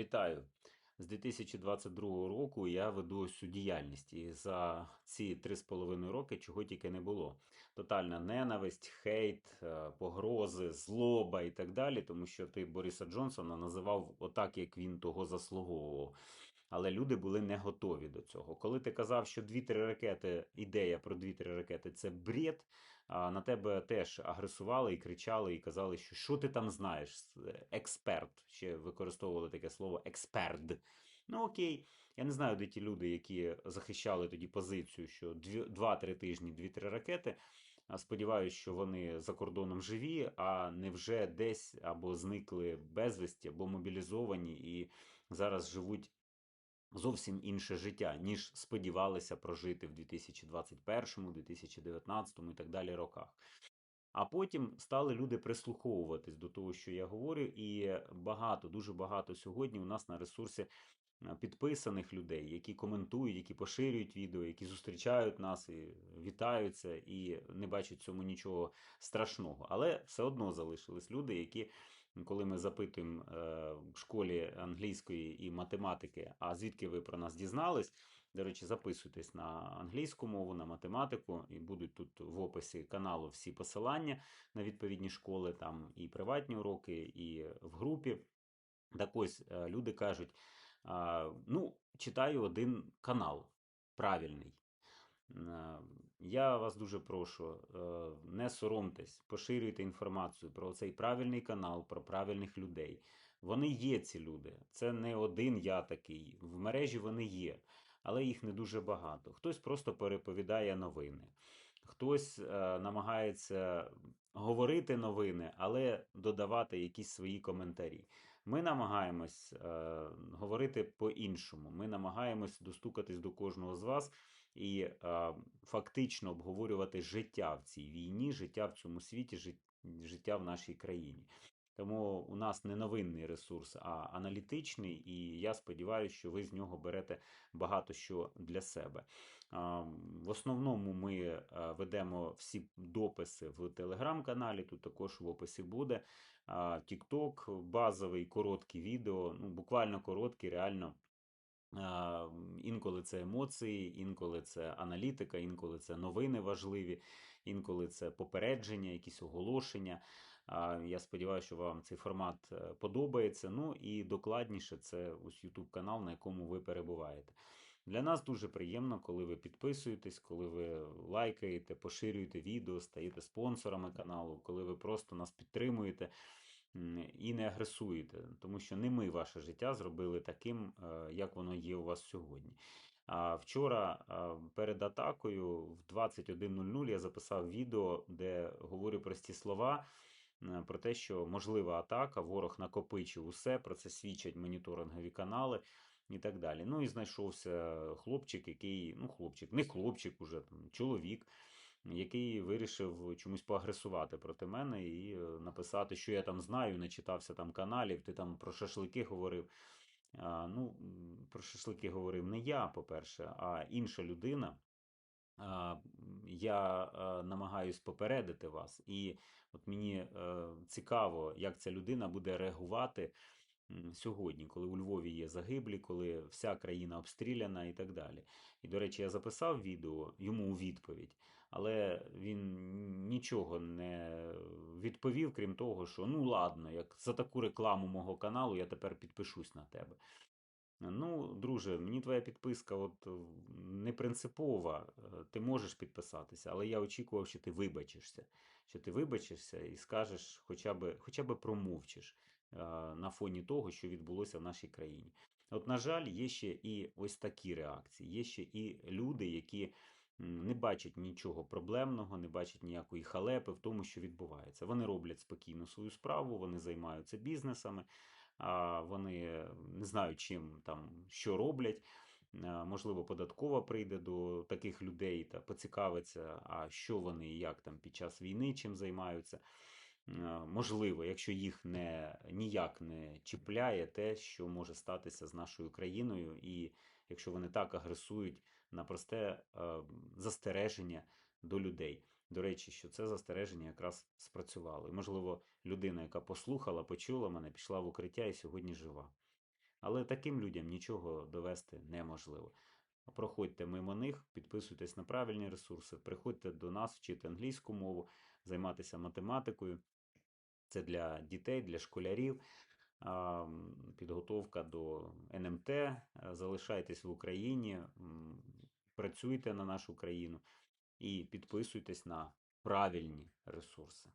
Вітаю! З 2022 року я веду цю діяльність, і за ці три з половиною роки чого тільки не було. Тотальна ненависть, хейт, е, погрози, злоба і так далі, тому що ти Бориса Джонсона називав отак, як він того заслуговував. Але люди були не готові до цього. Коли ти казав, що 2-3 ракети, ідея про 2-3 ракети це бред, на тебе теж агресували і кричали, і казали, що що ти там знаєш? Експерт. Ще використовували таке слово експерт. Ну окей, я не знаю, де ті люди, які захищали тоді позицію, що 2-3 тижні, 2-3 ракети. Сподіваюсь, що вони за кордоном живі, а не вже десь або зникли безвісті, або мобілізовані і зараз живуть зовсім інше життя, ніж сподівалися прожити в 2021, 2019 і так далі роках. А потім стали люди прислуховуватись до того, що я говорю, і багато, дуже багато сьогодні у нас на ресурсі підписаних людей, які коментують, які поширюють відео, які зустрічають нас і вітаються, і не бачать цьому нічого страшного. Але все одно залишились люди, які коли ми запитуємо е, в школі англійської і математики, а звідки ви про нас дізнались? До речі, записуйтесь на англійську мову, на математику, і будуть тут в описі каналу всі посилання на відповідні школи, там і приватні уроки, і в групі. Так ось е, люди кажуть: ну, читаю один канал правильний. Я вас дуже прошу, не соромтесь, поширюйте інформацію про цей правильний канал, про правильних людей. Вони є, ці люди. Це не один я такий. В мережі вони є, але їх не дуже багато. Хтось просто переповідає новини, хтось намагається говорити новини, але додавати якісь свої коментарі. Ми намагаємось говорити по-іншому. Ми намагаємось достукатись до кожного з вас і е, фактично обговорювати життя в цій війні, життя в цьому світі, життя в нашій країні. Тому у нас не новинний ресурс, а аналітичний, і я сподіваюся, що ви з нього берете багато що для себе. В основному ми ведемо всі дописи в телеграм-каналі, тут також в описі буде. TikTok, базовий короткі відео, ну буквально короткі, реально Інколи це емоції, інколи це аналітика, інколи це новини важливі, інколи це попередження, якісь оголошення. Я сподіваюся, що вам цей формат е, подобається. Ну і докладніше це ось YouTube канал, на якому ви перебуваєте. Для нас дуже приємно, коли ви підписуєтесь, коли ви лайкаєте, поширюєте відео, стаєте спонсорами каналу, коли ви просто нас підтримуєте і не агресуєте, тому що не ми ваше життя зробили таким, е, як воно є у вас сьогодні. Вчора перед атакою в 21.00 я записав відео, де говорю прості слова про те, що можлива атака, ворог накопичив усе, про це свідчать моніторингові канали. І так далі. Ну і знайшовся хлопчик, який, ну, хлопчик, не хлопчик, уже там, чоловік, який вирішив чомусь поагресувати проти мене і е, написати, що я там знаю, не читався там каналів, ти там про шашлики говорив. А, Ну, Про шашлики говорив не я, по-перше, а інша людина. Я намагаюсь попередити вас, і от мені е, цікаво, як ця людина буде реагувати сьогодні, коли у Львові є загиблі, коли вся країна обстріляна і так далі. І, до речі, я записав відео йому у відповідь, але він нічого не відповів, крім того, що ну ладно, як за таку рекламу мого каналу я тепер підпишусь на тебе. Ну, друже, мені твоя підписка от не принципова, е, ти можеш підписатися, але я очікував, що ти вибачишся, що ти вибачишся і скажеш, хоча б, хоча б промовчиш на фоні того, що відбулося в нашій країні. От, на жаль, є ще і ось такі реакції. Є ще і люди, які не бачать нічого проблемного, не бачать ніякої халепи в тому, що відбувається. Вони роблять спокійно свою справу, вони займаються бізнесами, вони не знають, чим там що роблять. Можливо, податкова прийде до таких людей та поцікавиться, а що вони і як там під час війни чим займаються. Можливо, якщо їх не ніяк не чіпляє те, що може статися з нашою країною, і якщо вони так агресують на просте застереження до людей. До речі, що це застереження якраз спрацювало. І, можливо, людина, яка послухала, почула мене, пішла в укриття і сьогодні жива. Але таким людям нічого довести неможливо. Проходьте мимо них, підписуйтесь на правильні ресурси, приходьте до нас вчити англійську мову, займатися математикою. Це для дітей, для школярів. Підготовка до НМТ. Залишайтесь в Україні, працюйте на нашу країну і підписуйтесь на правильні ресурси.